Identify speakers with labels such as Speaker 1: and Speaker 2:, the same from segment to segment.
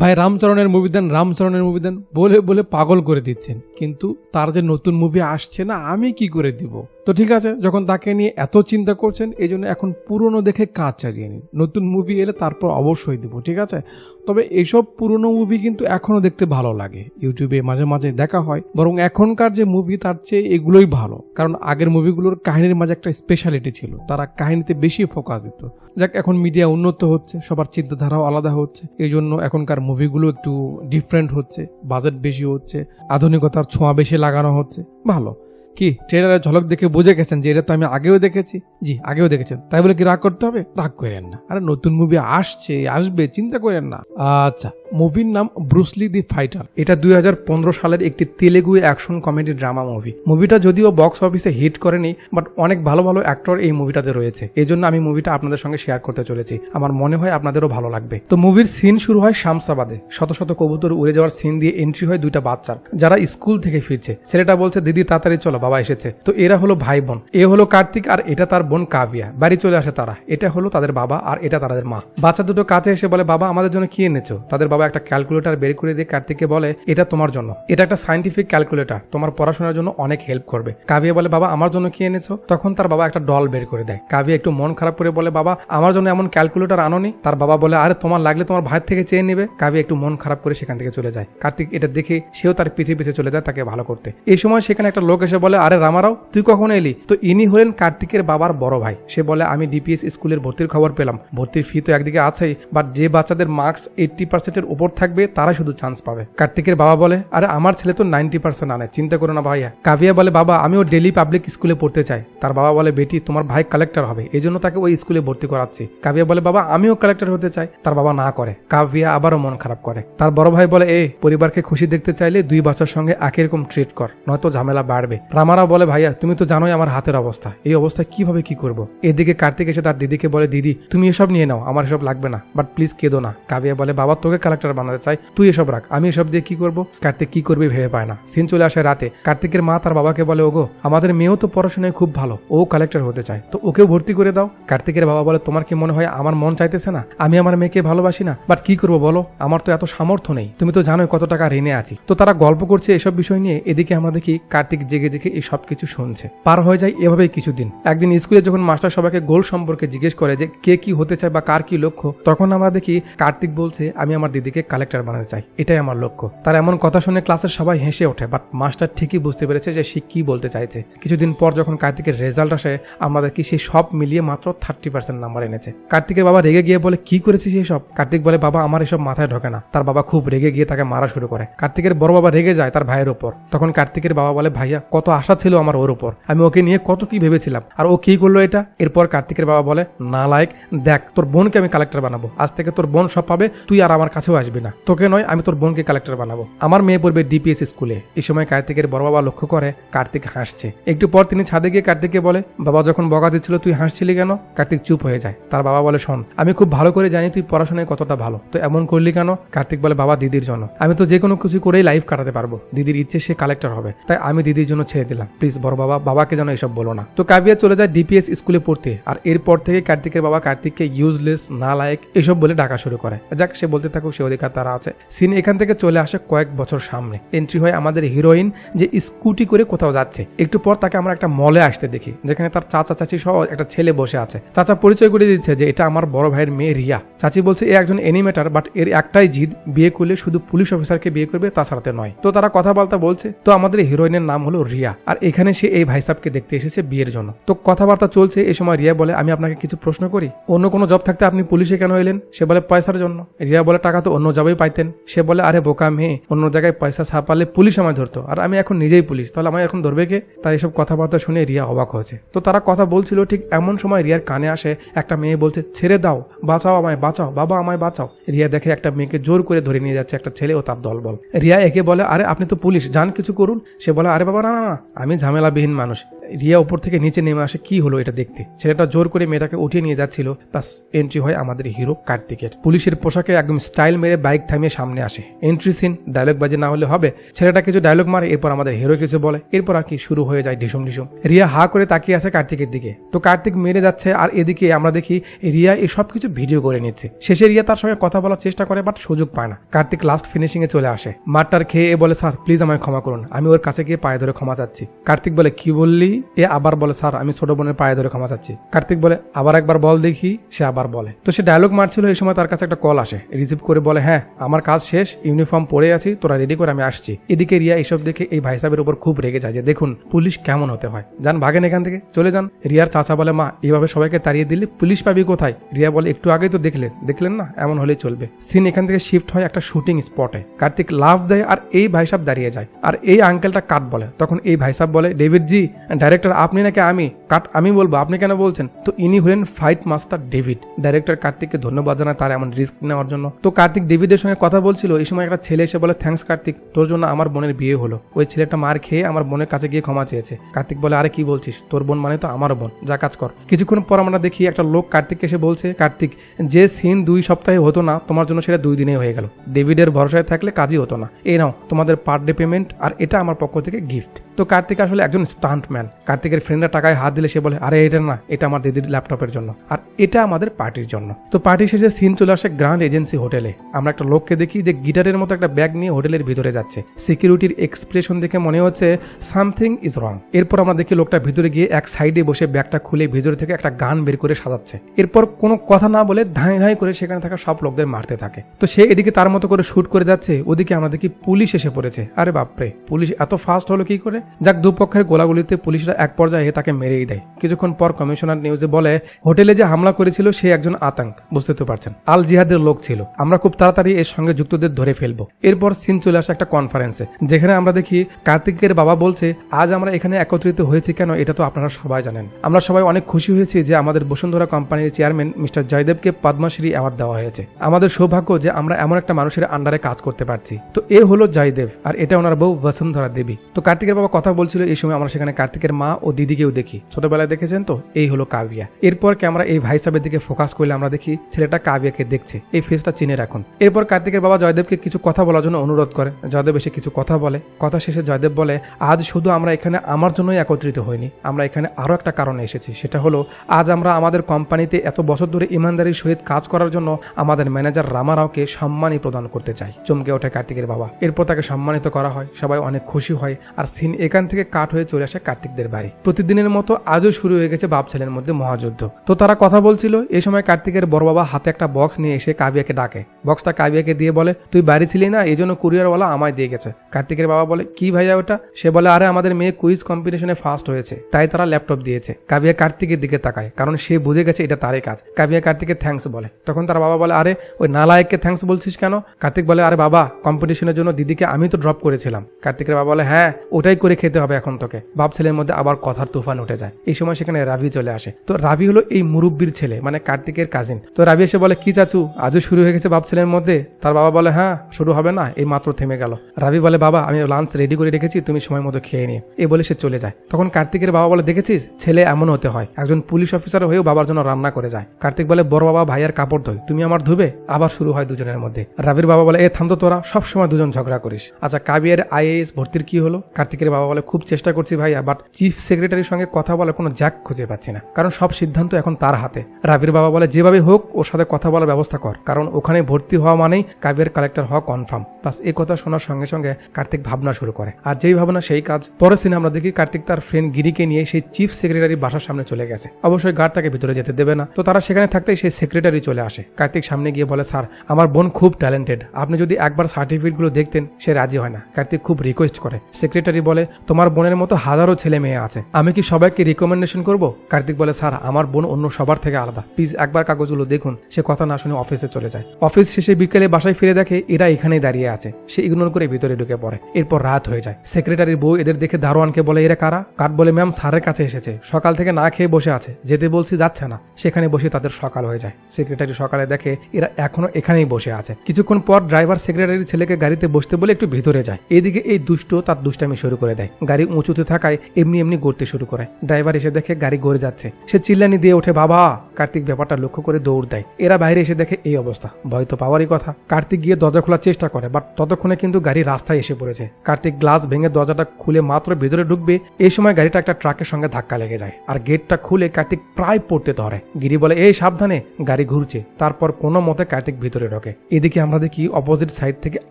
Speaker 1: ভাই রামচরণের মুভি দেন রামচরণের মুভি দেন, বলে বলে পাগল করে দিচ্ছেন। কিন্তু তার যে নতুন মুভি আসছে না, আমি কি করে দিব? তো ঠিক আছে, যখন তাকে নিয়ে এত চিন্তা করছেন, এই জন্য এখন পুরনো দেখে কাজ চালিয়ে নিন। নতুন মুভি এলে তারপর অবশ্যই দেবো, ঠিক আছে? তবে এসব পুরনো মুভি কিন্তু এখনও দেখতে ভালো লাগে। ইউটিউবে মাঝে মাঝে দেখা হয়, বরং এখনকার যে মুভি তার চেয়ে এগুলোই ভালো। কারণ আগের মুভিগুলোর কাহিনীর মাঝে একটা স্পেশালিটি ছিল, তারা কাহিনীতে বেশি ফোকাস দিত। যাক, এখন মিডিয়া উন্নত হচ্ছে, সবার চিন্তাধারাও আলাদা হচ্ছে, এই জন্য এখনকার মুভিগুলো একটু ডিফারেন্ট হচ্ছে বাজেট বেশি হচ্ছে, আধুনিকতার ছোঁয়া বেশি লাগানো হচ্ছে, ভালো। কি? ট্রেলারের ঝলক দেখে বুঝে গেছেন যে এটা তো আমি আগেও দেখেছি। জি, আগেও দেখেছেন। তাই বলে কি রাগ করতে হবে? রাগ করেন না। আরে নতুন মুভি আসছে, আসবে, চিন্তা করেন না। আচ্ছা মুভির নাম ব্রুসলি দি ফাইটার। এটা দুই হাজার পনেরো সালের একটি Telugu action comedy drama movie. মুভিটা যদিও বক্স অফিসে হিট করেনি, বাট অনেক ভালো ভালো অ্যাক্টর এই মুভিটাতে রয়েছে। এই জন্য আমি মুভিটা আপনাদের সঙ্গে শেয়ার করতে চলেছি। আমার মনে হয় আপনাদেরও ভালো লাগবে। তো মুভির সিন শুরু হয় শামসাবাদে। শত শত কবুতর উড়ে যাওয়ার সিন দিয়ে এন্ট্রি হয় দুইটা বাচ্চার, যারা স্কুল থেকে ফিরছে। ছেলেটা বলছে, দিদি, তাড়াতাড়ি চলো, বাবা এসেছে। তো এরা হলো ভাই বোন। এ হলো কার্তিক আর এটা তার বোন কাভিয়া। বাড়ি চলে আসে তারা। এটা হলো তাদের বাবা আর এটা তাদের মা। বাচ্চা দুটো কাছে এসে বলে, বাবা, আমাদের জন্য কি এনেছো? তাদের বাবা একটা ক্যালকুলেটার বের করে দিয়ে কার্তিককে বলে, এটা তোমার জন্য। এটা একটা সাইন্টিফিক ক্যালকুলেটার তোমার পড়াশোনার জন্য অনেক হেল্প করবে। কাভিয়া বলে, বাবা, আমার জন্য কি এনেছো? তখন তার বাবা একটা ডল বের করে দেয়। কাভিয়া একটু মন খারাপ করে বলে, বাবা, আমার জন্য এমন ক্যালকুলেটর আনোনি। তার বাবা বলে, আরে, তোমার লাগলে তোমার ভাইয়ের থেকে চেয়ে নেবে। কাভিয়া একটু মন খারাপ করে সেখান থেকে চলে যায়। কার্তিক এটা দেখে সেও তার পিছিয়ে পিছিয়ে চলে যায় তাকে ভালো করতে। এই সময় সেখানে একটা লোক এসে বলে, আরে, রামারাও, তুই কখন এলি? তো ইনি হলেন কার্তিকের বাবার বড় ভাই। সে বলে, আমি ডিপিএস স্কুলের ভর্তির খবর পেলাম। ভর্তির ফি তো একদিকে আছেই বাট যে বাচ্চাদের মার্কস এইটটি পার্সেন্টের উপর থাকবে তারা শুধু চান্স পাবে। কার্তিকের বাবা বলে, আরে, আমার ছেলে তো নাইনটি পার্সেন্ট আনে, চিন্তা করো না ভাইয়া। কাভিয়া বলে, বাবা, আমিও ডেলি পাবলিক স্কুলে পড়তে চাই। তার বাবা বলে, বেটি, তোমার ভাই কালেক্টর হবে এই জন্য তাকে ওই স্কুলে ভর্তি করাচ্ছি। কাভিয়া বলে, বাবা, আমিও কালেক্টর হতে চাই। তার বাবা না করে। কাভিয়া আবারও মন খারাপ করে। তার বড় ভাই বলে, এ, পরিবারকে খুশি দেখতে চাইলে দুই বাচ্চার সঙ্গে একই রকম ট্রিট কর, নয়তো ঝামেলা বাড়বে। রামারা বলে, ভাইয়া, তুমি তো জানোই আমার হাতের অবস্থা, এই অবস্থায় কীভাবে কি করব? এদিকে কার্তিক এসে তার দিদিকে বলে, দিদি, তুমি এসব নিয়ে নাও, আমার এসব লাগবে না বাট প্লিজ কেঁদো না। কাভিয়া বলে, বাবা, তোকে কালেক্টর বানাতে চাই, তুই এসব রাখ। আমি এসব দিয়ে কি করব? কার্তিক কি করবে ভেবে পায় না। সিন চলে আসে রাতে। কার্তিকের মা তার বাবাকে বলে, ওগো, আমাদের মেয়েও তো পড়াশোনায় খুব ভালো। ও কালেক্টর হতে চায়। তো ওকেও ভর্তি করে দাও। কার্তিকের বাবা বলে, তোমার কি মনে হয় আমার মন চাইতেছে না? আমি আমার মেয়েকে ভালোবাসি না। বাট কি করব বলো? আমার তো এত সামর্থ্য নেই। তুমি তো জানোই কত টাকা ঋণে আছি। তো তারা গল্প করছে এসব বিষয় নিয়ে। এদিকে আমরা দেখি কার্তিক জেগে জেগে এই সব কিছু শুনছে। পার হয়ে যায় এভাবেই কিছুদিন। একদিন স্কুলে যখন মাস্টার সবাইকে গোল সম্পর্কে জিজ্ঞেস করে যে কে কি হতে চায় বা কার কি লক্ষ্য, তখন আমরা দেখি কার্তিক বলছে, আমি আমার দিদিকে কালেক্টর বানাতে চাই। এটাই আমার লক্ষ্য। তার এমন কথা শুনে ক্লাসের সবাই হেসে ওঠে বাট মাস্টার ঠিকই বুঝতে পেরেছে যে সে কি বলতে চাইছে। কিছুদিন পর যখন কার্তিকের রেজাল্ট আসে আমরা দেখি সে সব মিলিয়ে মাত্র থার্টি পার্সেন্ট নাম্বার এনেছে। কার্তিকের বাবা রেগে গিয়ে বলে, কি করেছিস এসব? কার্তিক বলে, বাবা, আমার এসব মাথায় ঢোকে না। তার বাবা খুব রেগে গিয়ে তাকে মারা শুরু করে। কার্তিকের বড় বাবা রেগে যায় তার ভাইয়ের উপর। তখন কার্তিকের বাবা বলে, ভাইয়া, কত আশা ছিল আমার ওর উপর। আমি ওকে নিয়ে কত কি ভেবেছিলাম। আর ও কি করল এটা? এরপর কার্তিকের বাবা বলে, না লাইক দেখ, তোর বোনকে আমি কালেক্টর বানাবো। আজ থেকে তোর বোন সব পাবে, তুই আর আমার কাছেও আসবি না। তোকে নয়, আমি তোর বোনকে কালেক্টর বানাবো। আমার মেয়ে পড়বে ডিপিএস স্কুলে। এই সময় কার্তিকের বড় বাবা লক্ষ্য করে, কার্তিক হাসছে। একটু পর তিনি ছাদে গিয়ে কার্তিককে বলে, বাবা, যখন বকা দিচ্ছিল, তুই হাসছিলি কেন? কার্তিক চুপ হয়ে যায়। তার বাবা বলে, শোন, আমি খুব ভালো করে জানি তুই পড়াশোনায় কতটা ভালো। তো এমন করলি কেন? কার্তিক বলে, বাবা, দিদির জন্য। আমি তো যে কোনো কিছু করেই লাইফ কাটাতে পারব। দিদির ইচ্ছে, সে কালেক্টর হবে। তাই আমি দিদির জন্য ছেড়ে দিলাম। প্লিজ বড় বাবা, বাবাকে যেন এসব বলো না। তো কাবিয়া চলে যায় ডিপিএস স্কুলে পড়তে। আর এরপর থেকে কার্তিকের বাবা কার্তিককে ইউজলেস না লায়ক এসব বলে ডাকা শুরু করে। যাক, সে বলতে থাকুক, সে অধিকার তারা আছে। সিন এখান থেকে চলে আসে কয়েক বছর সামনে। এন্ট্রি হয় আমাদের হিরোইন যে স্কুটি করে কোথাও যাচ্ছে। একটু পর তাকে আমরা একটা মলে আসতে দেখি, যেখানে তার চাচা, চাচি সহ একটা ছেলে বসে আছে। চাচা পরিচয় করে দিচ্ছে যে এটা আমার বড় ভাইয়ের মেয়ে রিয়া। চাচি বলছে, এ একজন এনিমেটার বাট এর একটাই জিদ বিয়ে করলে শুধু পুলিশ অফিসারকে বিয়ে করবে তাছাড়াতে নয়। তো তারা কথাবার্তা বলছে, তো আমাদের হিরোইনের নাম হলো রিয়া, আর এখানে সে এই ভাই সাহেবকে দেখতে এসেছে বিয়ের জন্য। তো কথাবার্তা চলছে এই সময় রিয়া বলে, আমি আপনাকে কিছু প্রশ্ন করি। অন্য কোনো জব থাকতে আপনি পুলিশে কেন এলেন? সে বলে, পয়সার জন্য। রিয়া বলে, টাকা তো অন্য জবেই পাইতেন। সে বলে, আরে বোকা মেয়ে অন্য জায়গায় পয়সা ছাপালে পুলিশ আমায় ধরতো। আর আমি এখন নিজেই পুলিশ। তাহলে আমায় এখন ধরবে কে? তার এসব কথাবার্তা শুনে রিয়া অবাক হয়েছে। তো তারা কথা বলছিল, ঠিক এমন সময় রিয়ার কানে আসে একটা মেয়ে বলছে, ছেড়ে দাও, বাঁচাও আমায়, বাঁচাও, বাবা আমায় বাঁচাও। রিয়া দেখে একটা মেয়েকে জোর করে ধরে নিয়ে যাচ্ছে একটা ছেলে ও তার দলবল। রিয়া একে বলে, আরে, আপনি তো পুলিশ, যান কিছু করুন। সে বলে, আরে বাবা, না না না, আমি ঝামেলাবিহীন মানুষ। রিয়া উপর থেকে নিচে নেমে আসে, কি হলো এটা দেখতে? ছেলেটা জোর করে মেয়েটাকে উঠিয়ে নিয়ে যাচ্ছিল। বাস এন্ট্রি হয় আমাদের হিরো কার্তিকের। পুলিশের পোশাকে একদম স্টাইল মেরে বাইক থামিয়ে সামনে আসে। এন্ট্রি সিন ডায়লগ বাজে না হলে হবে। ছেলেটা কিছু ডায়লগ মারে, এরপর আমাদের হিরো কিছু বলে। এরপর আর কি শুরু হয়ে যায় ঢিসুম ঢিসুম রিয়া হা করে তাকিয়ে আছে কার্তিকের দিকে। তো কার্তিক মেরে যাচ্ছে, আর এদিকে আমরা দেখি রিয়া এই সব কিছু ভিডিও করে নিচ্ছে। শেষে রিয়া তার সঙ্গে কথা বলার চেষ্টা করে বাট সুযোগ পায় না। কার্তিক লাস্ট ফিনিশিং এ চলে আসে। মারটার খেয়ে বলে, স্যার প্লিজ আমায় ক্ষমা করুন। আমি ওর কাছে গিয়ে পায়ে ধরে ক্ষমা চাচ্ছি। কার্তিক বলে, কি বললি? এ আবার বলে, স্যার, আমি ছোট বোনের পায়ে ধরে ক্ষমা চাচ্ছি। কার্তিক বলে, আবার একবার বল দেখি। সে আবার বলে। তো সে ডায়লগ মারছিল, এই সময় তার কাছে একটা কল আসে। রিসিভ করে বলে হ্যাঁ আমার কাজ শেষ ইউনিফর্ম পরে আছি, তোরা রেডি করে আমি আসছি। এদিকে রিয়া এসব দেখে এই ভাই সাহেবের উপর খুব রেগে যায় যে, দেখুন, পুলিশ কেমন হতে হয়? যান, ভাগেন এখান থেকে, চলে যান। রিয়ার চাচা বলে, মা এইভাবে সবাইকে তাড়িয়ে দিলে পুলিশ পাবি কোথায়? রিয়া বলে, একটু আগেই তো দেখলেন দেখলেন না? এমন হলেই চলবে। সিন এখান থেকে শিফট হয় একটা শুটিং স্পটে কার্তিক লাভ দেয় আর এই ভাই সাহেব দাঁড়িয়ে যায়। আর এই আঙ্কেলটা কাট বলে। তখন এই ভাই সাহেব বলে, ডেভিড জি ডাইরেক্টর আপনি নাকি আমি? কাট, আমি বলব, আপনি কেন বলছেন? তো ইনি হলেন ফাইট মাস্টার ডেভিড ডাইরেক্টর কার্তিককে ধন্যবাদ জানায় তার এমন রিস্ক নেওয়ার জন্য। তো কার্তিক ডেভিডের সঙ্গে কথা বলছিল, এই সময় একটা ছেলে এসে বলে থ্যাঙ্কস কার্তিক, তোর জন্য আমার বোনের বিয়ে হলো। ওই ছেলেটা মার খেয়ে আমার বোনের কাছে গিয়ে ক্ষমা চেয়েছে। কার্তিক বলে, আরে কি বলছিস? তোর বোন মানে তো আমারও বোন। যা কাজ কর। কিছুক্ষণ পর আমরা দেখি একটা লোক কার্তিককে এসে বলছে, কার্তিক, যে সিন দুই সপ্তাহে হতো না, তোমার জন্য সেটা দুই দিনে হয়ে গেল। ডেভিডের ভরসায় থাকলে কাজই হতো না। এই নাও, তোমাদের পার ডে পেমেন্ট আর এটা আমার পক্ষ থেকে গিফট তো কার্তিক আসলে একজন স্টান্টম্যান কার্তিকের ফ্রেন্ডরা টাকায় হাত দিলে সে বলে, আরে, এটা না, এটা আমার দিদির ল্যাপটপের জন্য। আর এটা আমাদের পার্টির জন্য। তো পার্টি শেষে সিন চলে আসে গ্র্যান্ড এজেন্সি হোটেলে আমরা একটা লোককে দেখি যে গিটারের মতো একটা ব্যাগ নিয়ে হোটেলের ভিতরে যাচ্ছে। সিকিউরিটির এক্সপ্রেশন দেখে মনে হচ্ছে সামথিং ইজ রং এরপর আমরা দেখি লোকটা ভিতরে গিয়ে এক সাইডে বসে ব্যাগটা খুলে ভিতরে থেকে একটা গান বের করে সাজাচ্ছে। এরপর কোনো কথা না বলে ধাঁই ধাঁই করে সেখানে থাকা সব লোকদের মারতে থাকে। তো সে এদিকে তার মতো করে শুট করে যাচ্ছে, ওদিকে আমরা দেখি পুলিশ এসে পড়েছে। আরে বাপরে, পুলিশ এত ফাস্ট হলো কি করে? যাক, দুপক্ষের গোলাগুলিতে পুলিশরা এক পর্যায়ে তাকে মেরেই দেয়। কিছুক্ষণ পর কমিশনার নিউজে বলে, হোটেলে যে হামলা করেছিল সে একজন আতঙ্ক, বুঝতে তো পারছেন। আল জিহাদের লোক ছিল। আমরা খুব তাড়াতাড়ি এর সঙ্গে যুক্তদের ধরে ফেলব। এরপর সিন চলে আসে একটা কনফারেন্সে যেখানে আমরা দেখি কার্তিকের বাবা বলছে, আজ আমরা এখানে একত্রিত হয়েছি কেন, এটা তো আপনারা সবাই জানেন। আমরা সবাই অনেক খুশি হয়েছি যে আমাদের বসুন্ধরা কোম্পানির চেয়ারম্যান মিস্টার জয়দেবকে পদ্মশ্রী অ্যাওয়ার্ড দেওয়া হয়েছে। আমাদের সৌভাগ্য যে আমরা এমন একটা মানুষের আন্ডারে কাজ করতে পারছি। তো এ হলো জয়দেব, আর এটা ওনার বউ বসুন্ধরা দেবী। তো কার্তিকের বাবা কথা বলছিল এই সময় আমরা সেখানে কার্তিকের মা ও দিদিকেও দেখি। ছোটবেলায় দেখেছেন তো? এই হলো কাভিয়া এরপর ক্যামেরা এই ভাই সাহেবের দিকে ফোকাস করলে আমরা দেখি ছেলেটা কাভিয়াকে দেখছে। এই ফেসটা চিনে রাখুন। এরপর কার্তিকের বাবা জয়দেবকে কিছু কথা বলার জন্য অনুরোধ করে। জয়দেব এসে কিছু কথা বলে। কথা শেষে জয়দেব বলে, আজ শুধু আমরা এখানে আমার জন্যই একত্রিত হইনি। আমরা এখানে আরও একটা কারণে এসেছি। সেটা হলো, আজ আমরা আমাদের কোম্পানিতে এত বছর ধরে ইমানদারির সহিত কাজ করার জন্য আমাদের ম্যানেজার রামারাওকে সম্মানই প্রদান করতে চাই। চমকে ওঠে কার্তিকের বাবা। এরপর তাকে সম্মানিত করা হয়। সবাই অনেক খুশি হয়। আর সিন এখান থেকে কাট হয়ে চলে আসে কার্তিকদের বাড়ি। প্রতিদিনের মতো আজও শুরু হয়ে গেছে বাপ ছেলের মধ্যে মহাযুদ্ধ। তো তারা কথা বলছিল এই সময় কার্তিকের বড় বাবা হাতে একটা বক্স নিয়ে এসে কাবিয়াকে ডাকে। বক্সটা কাবিয়াকে দিয়ে বলে, তুই বাড়ি ছিলি না, এই জন্য কুরিয়ারওয়ালা আমায় দিয়ে গেছে। কার্তিকের বাবা বলে, কি ভাইয়া ওটা? সে বলে, আরে, আমাদের মেয়ে কুইজ কম্পিটিশনে ফার্স্ট হয়েছে, তাই তারা ল্যাপটপ দিয়েছে। কাবিয়া কার্তিকের দিকে তাকায়, কারণ সে বুঝে গেছে এটা তারই কাজ। কাবিয়া কার্তিকে থ্যাঙ্কস বলে। তখন তার বাবা বলে, আরে, ওই নালায়ককে থ্যাঙ্কস বলছিস কেন? কার্তিক বলে, আরে বাবা কম্পিটিশনের জন্য দিদিকে আমি তো ড্রপ করেছিলাম। কার্তিকের বাবা বলে হ্যাঁ ওটাই করে খেতে হবে এখন তোকে। বাপ ছেলের মধ্যে আবার কথার তুফান উঠে যায়। এই সময় সেখানে রাভি চলে আসে। তো রাভি হলো এই মুরব্বীর ছেলে মানে কার্তিকের কাজিন তো রাভি এসে বলে, কি চাচু, আজও শুরু হয়ে গেছে বাপ ছেলের মধ্যে? তার বাবা বলে হ্যাঁ শুরু হবে না, এই মাত্র থেমে গেল। রাভি বলে, বাবা, আমি লাঞ্চ রেডি করে রেখেছি, তুমি সময় মতো খেয়ে নিও। এ বলে সে চলে যায়। তখন কার্তিকের বাবা বলে, দেখেছিস, ছেলে এমন হতে হয়, একজন পুলিশ অফিসার হয়েও বাবার জন্য রান্না করে যায়। কার্তিক বলে, বড় বাবা, ভাইয়ার কাপড় ধোয় তুমি আমার ধুবে? আবার শুরু হয় দুজনের মধ্যে। রাবির বাবা বলে, এ থামতো তোরা, সবসময় দুজন ঝগড়া করিস। আচ্ছা কাবিয়ার আইএএস ভর্তির কি হলো? কার্তিকের বাবা বলে, খুব চেষ্টা করছি ভাইয়া বাট চিফ সেক্রেটারির সঙ্গে কথা বলার কোনো জ্যাক খুঁজে পাচ্ছি না। কারণ সব সিদ্ধান্ত এখন তার হাতে। রাবির বাবা বলে, যেভাবে হোক, ওর সাথে কথা বলার ব্যবস্থা কর। কারণ ওখানে ভর্তি হওয়া মানেই কাবিয়ার কালেক্টর হওয়া কনফার্ম বাস এই কথা শোনার সঙ্গে সঙ্গে কার্তিক ভাবনা শুরু করে। আর যেই ভাবনা, সেই কাজ। পরের সিনে আমরা দেখি কার্তিক তার ফ্রেন্ড গিরিকে নিয়ে সেই চিফ সেক্রেটারি বাসার সামনে চলে গেছে। অবশ্যই গার্ড তাকে ভিতরে যেতে দেবে না। তো তারা সেখানে থাকতেই সেই সেক্রেটারি চলে আসে। কার্তিক সামনে গিয়ে বলে, স্যার, আমার বোন খুব ট্যালেন্টেড আপনি যদি একবার সার্টিফিকেটগুলো দেখতেন, সে রাজি হয় না। কার্তিক খুব রিকোয়েস্ট করে। সেক্রেটারি বলে তোমার বোনের মতো হাজারো ছেলে মেয়ে আছে। আমি কি সবাইকে রিকমেন্ডেশন করব? কার্তিক বলে, স্যার, আমার বোন অন্য সবার থেকে আলাদা। প্লিজ একবার কাগজগুলো দেখুন। সে কথা না শুনে অফিসে চলে যায়। অফিস শেষে বিকেলে বাসায় ফিরে দেখে এরা এখানেই দাঁড়িয়ে আছে। সে ইগনোর করে ভিতরে ঢুকে পড়ে। এরপর রাত হয়ে যায়। সেক্রেটারির বউ এদের দেখে দারোয়ানকে বলে, এরা কারা? কাঠ বলে ম্যাম স্যারের কাছে এসেছে। সকাল থেকে না খেয়ে বসে আছে। যেতে বলছি যাচ্ছে না। সেখানে বসে তাদের সকাল হয়ে যায়। সেক্রেটারি সকালে দেখে এরা এখনও এখানেই বসে আছে। কিছুক্ষণ পর ড্রাইভার সেক্রেটারির ছেলেকে গাড়িতে বসতে বলে একটু ভিতরে যায়। এদিকে এই দুষ্ট তার দুষ্টামি শুরু করে দেয়। গাড়ি উঁচুতে থাকায় এমনি এমনি গড়তে শুরু করে। ড্রাইভার এসে দেখে গাড়ি গড়ে যাচ্ছে। সে চিল্লানি দিয়ে ওঠে, বাবা! কার্তিক ব্যাপারটা লক্ষ্য করে দৌড় দেয়। এরা বাইরে এসে দেখে এই অবস্থা। ভয় তো পাওয়ারই কথা। কার্তিক গিয়ে দরজা খোলার চেষ্টা করে, বাট ততক্ষণে কিন্তু গাড়ি রাস্তায় এসে পড়েছে। কার্তিক গ্লাস ভেঙে দরজাটা খুলে মাত্র ভেতরে ঢুকবে, এই সময় গাড়িটা একটা ট্রাকের সঙ্গে ধাক্কা লেগে যায়। আর গেটটা খুলে কার্তিক প্রায় পড়তে ধরে। গিরি বলে, এই সাবধানে। গাড়ি ঘুরছে। তারপর কোনো মতে কার্তিক ভিতরে ঢোকে। এদিকে আমরা দেখি অপোজিট সাইড থেকে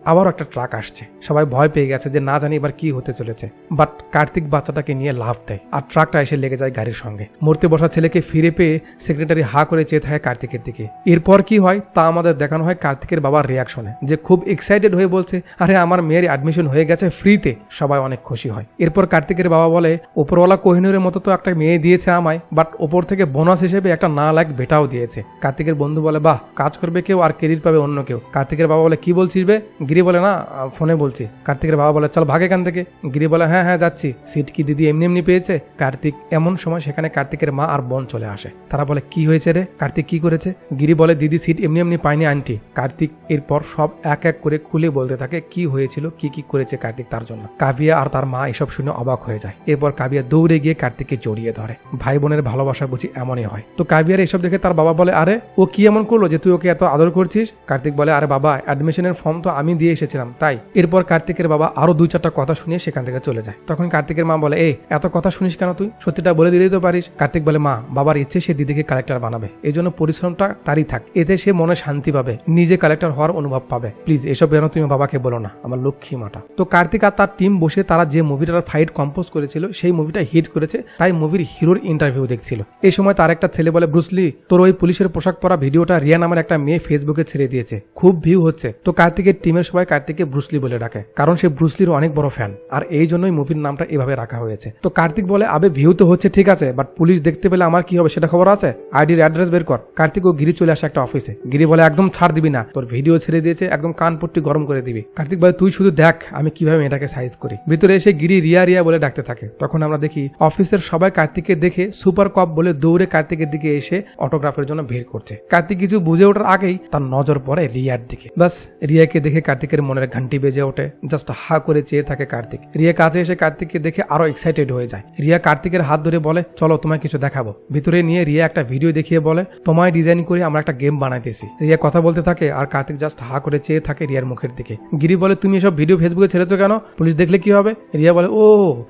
Speaker 1: আবারও একটা ট্রাক আসছে। সবাই ভয় পেয়ে গেছে যে না জানি এবার কি হতে চলেছে। বাট কার্তিক বাচ্চাটাকে নিয়ে লাভ দেয় আর ট্রাকটা এসে লেগে যায় গাড়ির সঙ্গে। মরতে বসা ছেলেকে ফিরে পেয়ে সেক্রেটারি হা করে চেয়ে থাকে কার্তিকের দিকে। এরপর কি হয় তা আমাদের দেখানো হয় কার্তিকের বাবার রিয়াকশনে যে খুব এক্সাইটেড হয়ে বলছে, আরে, আমার মেয়ের অ্যাডমিশন হয়ে গেছে ফ্রিতে সবাই অনেক খুশি হয়। এরপর কার্তিকের বাবা বলে, ওপরওয়ালা কোহিনুরের মতো তো একটা মেয়ে দিয়েছে আমায় বাট ওপর থেকে বোনাস হিসেবে একটা না লাখ বেটাও দিয়েছে। কার্তিকের বন্ধু বলে, বাহ, কাজ করবে কেউ আর ক্রেডিট পাবে অন্য কেউ। কার্তিকের বাবা বলে, কি বলছিস বে? গিরি বলে, না ফোনে বলছি। কার্তিকের বাবা বলে, চল ভাগ এখান থেকে। গিরি বলে হ্যাঁ হ্যাঁ যাচ্ছি। সিট কি দিদি এমনি এমনি পেয়েছে? কার্তিক, এমন সময় সেখানে কার্তিকের মা আর বোন চলে আসে। তারা বলে, কি হয়েছে রে? কার্তিক কি করেছে? গিরি বলে, দিদি সিট এমনি এমনি পায়নি আন্টি। কার্তিক এরপর সব এক এক করে খুলে বলতে থাকে, কি হয়েছিল? কি কি করেছে কার্তিক তার জন্য? কাবিয়া আর তার মা এসব শুনে অবাক হয়ে যায়। এরপর কাবিয়া দৌড়ে গিয়ে কার্তিককে জড়িয়ে ধরে। ভাই বোনের ভালোবাসা বুঝি এমনই হয়। তো কাবিয়ার এসব দেখে তার বাবা বলে, আরে, ও কি এমন করল যে তুই ওকে এত আদর করছিস? কার্তিক বলে, আরে বাবা অ্যাডমিশনের ফর্ম তো আমি দিয়ে এসেছিলাম, তাই? এরপর কার্তিকের বাবা আরও দুই চারটা কথা শুনিয়ে সেখান থেকে চলে যায়। তখন কার্তিকের মা বলে, এই, এত কথা শুনিস কেন তুই? সত্যিটা বলে দিলেই তো পারিস। কার্তিক বলে, মা, বাবার ইচ্ছে সে দিদিকে কালেক্টর বানাবে। এই জন্য পরিশ্রমটা তারই থাক। এতে সে মনে শান্তি পাবে, নিজে কালেক্টর হওয়ার অনুভব পাবে। প্লিজ এসব যেন তুমি বাবাকে বলো না, আমার লক্ষ্মী মাটা। তো কার্তিক আর তার টিম বসে তারা যে মুভিটার ফাইট কম্পোজ করেছিল, সেই মুভিটা হিট করেছে, তাই মুভির হিরোর ইন্টারভিউ দেখছিল। এই সময় তার একটা ছেলে বলে ব্রুসলি তোর ওই পুলিশের পোশাক পরা ভিডিওটা রিয়া নামের একটা মেয়ে ফেসবুকে ছেড়ে দিয়েছে। খুব ভিউ হচ্ছে। তো কার্তিকের টিমের সবাই কার্তিককে ব্রুসলি বলে ডাকে, কারণ সে ব্রুসলির অনেক বড় ফ্যান আর এই জন্যই মুভির নামটা এভাবে রাখা হয়েছে। তো কার্তিক বলে, আবে ভিউ তো হচ্ছে, ঠিক আছে বাট পুলিশ দেখতে পেলে আমার কি হবে, সেটা খবর আছে? আইডির অ্যাড্রেস বের কর। কার্তিক ও গিরি চলে আসে একটা অফিসে গিরি বলে, একদম ছাড় দিবি না, তোর ভিডিও ছেড়ে দিয়েছে, একদম কানপট্টি গরম করে দিবি। কার্তিক বলে, তুই শুধু দেখ, আমি কীভাবে মেয়েটাকে সাইজ করি। ভিতরে এসে গিরি রিয়া রিয়া বলে ডাকতে থাকে। তখন আমরা দেখি অফিসের সবাই কার্তিককে দেখে সুপার কপ বলে দৌড়ে কার্তিকের দিকে এসে অটোগ্রাফের জন্য ভিড় করছে। কার্তিক কিছু বুঝে ওঠার আগেই তার নজর পড়ে রিয়ার দিকে। বাস রিয়াকে দেখে কার্তিকের মনের ঘন্টি বেজে ওঠে। জাস্ট হা করে চেয়ে থাকে কার্তিক। রিয়া কাছে এসে কার্তিককে দেখে আরও এক্সাইটেড হয়ে যায়। রিয়া কার্তিকের হাত ধরে বলে, চলো তোমায় কিছু দেখাবো। ভিতরে নিয়ে রিয়া একটা ভিডিও দেখিয়ে বলে, তোমায় ডিজাইন করে আমরা একটা গেম বানাইতেছি। রিয়া কথা বলতে থাকে আর কার্তিক জাস্ট হা করে চেয়ে থাকে রিয়ার মুখের দিকে। গিরি বলে, তুমি এসব ভিডিও ফেসবুকে ছেড়েছো কেন? পুলিশ দেখলে কি হবে? রিয়া বলে, ও,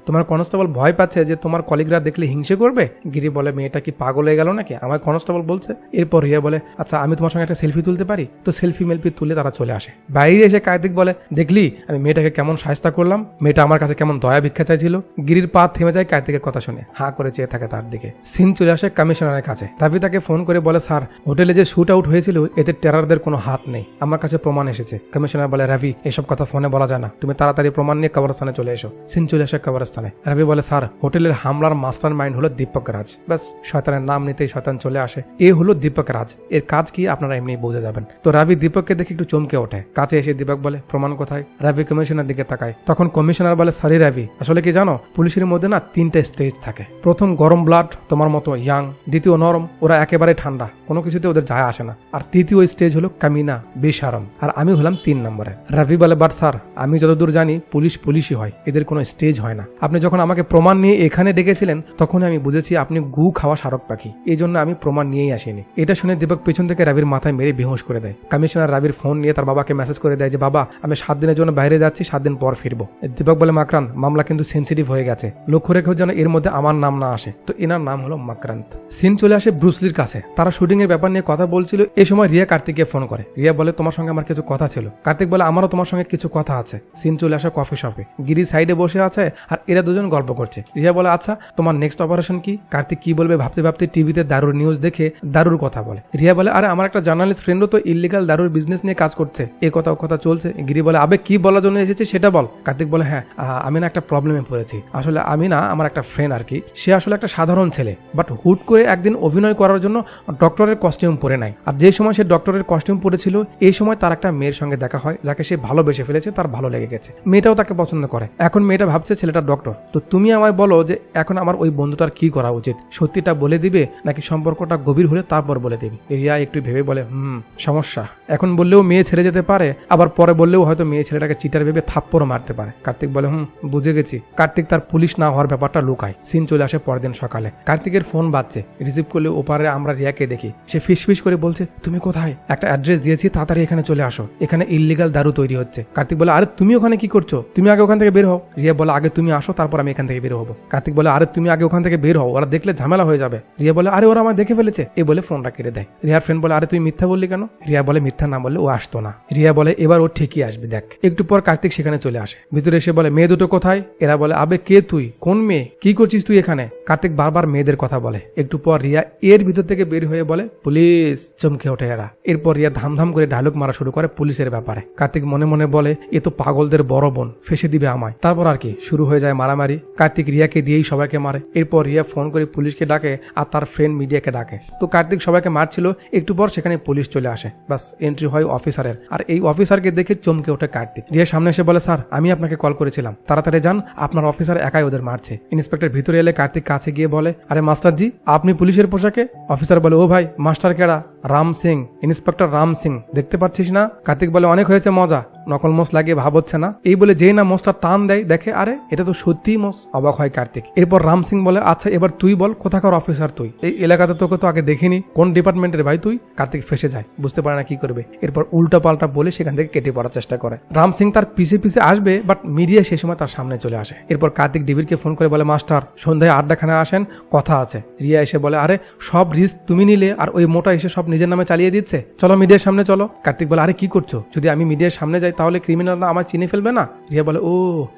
Speaker 1: তোমার কনস্টেবল ভয় পাচ্ছে যে তোমার কলিগরা দেখলে হিংসে করবে? গিরি বলে, মেয়েটা কি পাগল হয়ে গেল নাকি? আমার কনস্টেবল বলছে। এরপর রিয়া বলে আচ্ছা আমি তোমার সঙ্গে একটা সেলফি তুলতে পারি? তো সেলফি মেলফি তুলে তারা চলে আসে। বাইরে এসে কার্তিক বলে, দেখলি, আমি মেয়েটাকে কেমন সাহস্তা করলাম? মেয়েটা আমার কাছে কেমন দয়া ভিক্ষা চাইছিল, গিরির পা থেমে যায় কার্তিকের কথা শুনে। হাঁ করে চেয়ে থাকে তার দিকে। সিন চলে আসে কমিশনারের কাছে। রাবি তাকে ফোন করে বলে, স্যার, হোটেলে যে শুট আউট হয়েছিল, এতে টেরারদের কোনো হাত নেই। আমার কাছে প্রমাণ এসেছে। কমিশনার বলে রাবি এসব কথা ফোনে বলা যায় না। তুমি তাড়াতাড়ি প্রমাণ নিয়ে কবরস্থানে চলে এসো। সিন চলে আসে কবরস্থানে। রাবি বলে, স্যার, হোটেলের হামলার মাস্টার মাইন্ড হলো দীপক রাজ। ব্যাস, শয়তানের নাম নিতেই শয়তান চলে আসে। এ হলো দীপক রাজ। এর কাজ কি আপনারা এমনি বুঝে যাবেন। তো রাবি দীপককে দেখে একটু চমকে ওঠে। কাছে এসে দীপক বলে, প্রমাণ কোথায়? রাবি কমিশনার দিকে তাকায়। তখন কমিশনার বলে সরি রাবি, আসলে কি জানো? পুলিশের মধ্যে না তিনটে স্টেজ থাকে। প্রথম গরম ব্লাড তোমার মতো ইয়াং দ্বিতীয় নরম, ওরা একেবারে ঠান্ডা। কোনো কিছুতে ওদের যায় আসে না। আর তৃতীয় স্টেজ হলো কামিনা, বেসারম। আর আমি হলাম তিন নম্বরে। রাবি বলে, বাট স্যার, আমি যতদূর জানি, পুলিশ পুলিশই হয়। এদের কোনো স্টেজ হয় না। আপনি যখন আমাকে প্রমাণ নিয়ে এখানে ডেকেছিলেন তখন আমি বুঝেছি আপনি গু খাওয়া সারক পাখি। এই জন্য আমি প্রমাণ নিয়েই আসিনি। এটা শুনে দীপক পেছন থেকে রাবির মাথায় মেরে বেহোশ করে দেয়। কমিশনার রাবির ফোন নিয়ে তার বাবাকে মেসেজ করে দেয় যে, বাবা, আমি সাত দিনের জন্য বাইরে যাচ্ছি, সাত দিন পর ফিরবো। দীপক বলে মাকরান মামলা কিন্তু সেন্সিটিভ হয়ে গেছে। লক্ষ্য রেখেও যেন এর মধ্যে আমার নাম না আসে। তো এনার নাম হলো মাকরান্ত। সিন চলে আসে ব্রুসলির কাছে। তারা শুটিং এর ব্যাপার নিয়ে কথা বলছিল এই সময় রিয়া কার্তিককে ফোন করে। রিয়া বলে তোমার সঙ্গে আমার কিছু কথা ছিল। কার্তিক বলে আমারও তোমার সঙ্গে কিছু কথা আছে। সিন চলে আসে কফি শপে। গিরি সাইডে বসে আছে আর এরা দুজন গল্প করছে। রিয়া বলে আচ্ছা তোমার নেক্সট অপারেশন কি? কার্তিক কি বলবে ভাবতে ভাবতে টিভিতে দারুর নিউজ দেখে দারুর কথা বলে। রিয়া বলে আরে আমার একটা জার্নালিস্ট ফ্রেন্ডও তো ইলিগাল দারুর বিজনেস নিয়ে কাজ করছে। এ কথা কথা চলছে। গিরি বলে আবে কি বলার জন্য এসেছে সেটা বল। কার্তিক বলে হ্যাঁ আহ, আমি না একটা প্রবলেমে পড়েছি। আসলে আমি না আমার একটা ফ্রেন্ড আর কি, সে আসলে একটা সাধারণ ছেলে বাট হুট করে একদিন অভিনয় করার জন্য ডক্টরের কস্টিউম পরে নাই। আর যে সময় সে ডক্টরের কস্টিউম পরেছিল, এই সময় তার একটা মেয়ের সঙ্গে দেখা হয়, যাকে সে ভালোবেসে ফেলেছে, তার ভালো লেগে গেছে। মেয়েটাও তাকে পছন্দ করে। এখন মেয়েটা ভাবছে ছেলেটা ডক্টর তো তুমি আমায় বলো যে এখন আমার ওই বন্ধুটার কি করা উচিত? সত্যিটা বলে দিবে, নাকি সম্পর্কটা গভীর হলে তারপর বলে দিবে? রিয়া একটু ভেবে বলে, হুম, সমস্যা। এখন বললেও মেয়ে ছেড়ে যেতে পারে, আবার পরে বললেও হয়তো মেয়ে ছেলেটাকে চিটার ভেবে থাপ্পড়ও মারতে পারে। কার্তিক বলে, হুম বুঝে গেছি, কার্তিক তার পুলিশ না হওয়ার ব্যাপারটা লুকায়। সিন চলে আসে পরদিন সকালে। কার্তিকের ফোন বাজছে। রিসিভ করলে ওপারে আমরা রিয়াকে দেখি। সে ফিস ফিস করে বলছে, তুমি কোথায়? একটা অ্যাড্রেস দিয়েছি, তাড়াতাড়ি এখানে চলে আসো। এখানে ইলিগাল দারু তৈরি হচ্ছে। কার্তিক বলে, আরে, তুমি ওখানে কি করছ? তুমি আগে ওখান থেকে বের হও। রিয়া বলে, আগে তুমি আসো, তারপর আমি এখান থেকে বের হব। কার্তিক বলে, আরে, তুমি আগে ওখান থেকে বের হও, ওরা দেখলে ঝামেলা হয়ে যাবে। রিয়া বলে, আরে, ওরা আমার দেখে ফেলেছে। এ বলে ফোনটা কেটে দেয়। রিয়ার ফ্রেন্ড বলে, আরে, তুই মিথ্যা বললি কেন? রিয়া বলে, মিথ্যা না বললে ও আসতো না। রিয়া বলে, এবার ও ঠিকই আসবে, দেখ। একটু পর কার্তিক সেখানে চলে আসে। ভিতরে এসে বলে, মেয়ে দুটো কোথায়? এরা বলে, আবে, কে তুই? কোন মেয়ে? কি করছিস তুই এখানে? কার্তিক বারবার মেয়েদের কথা বলে। একটু পর রিয়া এর ভিতর থেকে বের হয়ে বলে, পুলিশ! চমকে ওঠে এরা। এরপর রিয়া ধামধাম করে ডায়লগ মারা শুরু করে পুলিশের ব্যাপারে। কার্তিক মনে মনে বলে, এ তো পাগলদের বড় বোন, ফেসে দিবে আমায়। তারপর আর কি, শুরু হয়ে যায় মারামারি। কার্তিক রিয়াকে দিয়েই সবাইকে মারে। এরপর রিয়া ফোন করে পুলিশকে ডাকে আর তার ফ্রেন্ড মিডিয়াকে ডাকে। তো কার্তিক সবাইকে মারছিল, একটু পর সেখানে পুলিশ চলে আসে। বাস এন্ট্রি হয় অফিসারের আর এই অফিসারকে দেখে চমকে ওঠে কার্তিক। রিয়া সামনে এসে বলে, স্যার, আমি আপনাকে কল করেছিলাম। তাড়াতাড়ি যান, আপনার অফিসার একাই ওদের মারছে। ইন্সপেক্টর ভিতরে এলে কার্তিক কাছে গিয়ে বলে, আরে মাস্টার জি, আপনি পুলিশের পোশাকে? অফিসার বলে, ও ভাই, মাস্টার কেডা? রাম সিং, ইন্সপেক্টর রাম সিং। দেখতে পাচ্ছিস না? কার্তিক বলে, অনেক হয়েছে, মজা। নকল মোষ লাগিয়ে ভাব হচ্ছে না। এই বলে যেই না মোষটা টান দেয়, দেখে, আরে, এটা তো সত্যিই মোষ। অবাক হয় কার্তিক। এরপর রাম সিং বলে আচ্ছা এবার তুই বল, কোথাকার অফিসার তুই? এই এলাকাতে তোকে তো আগে দেখিনি। কোন ডিপার্টমেন্টের ভাই তুই? কার্তিক ফেসে যায়, বুঝতে পারে না কি করবে। এরপর উল্টা পাল্টা বলে সেখান থেকে কেটে পড়ার চেষ্টা করে। রাম সিং তার পিছে পিছে আসবে বাট মিডিয়া সে সময় তার সামনে চলে আসে। এরপর কার্তিক ডিবিরকে ফোন করে বলে মাস্টার সন্ধ্যায় আড্ডাখানে আসেন, কথা আছে। রিয়া এসে বলে, আরে, সব রিস্ক তুমি নিলে, আর ওই মোটা এসে সব নিজের নামে চালিয়ে দিচ্ছে? চলো মিডিয়ার সামনে চলো। কার্তিক বলে, আরে, কি করছ? যদি আমি মিডিয়ার সামনে যাই তাহলে ক্রিমিনালরা আমার চিনে ফেলবে না? রিয়া বলে, ও,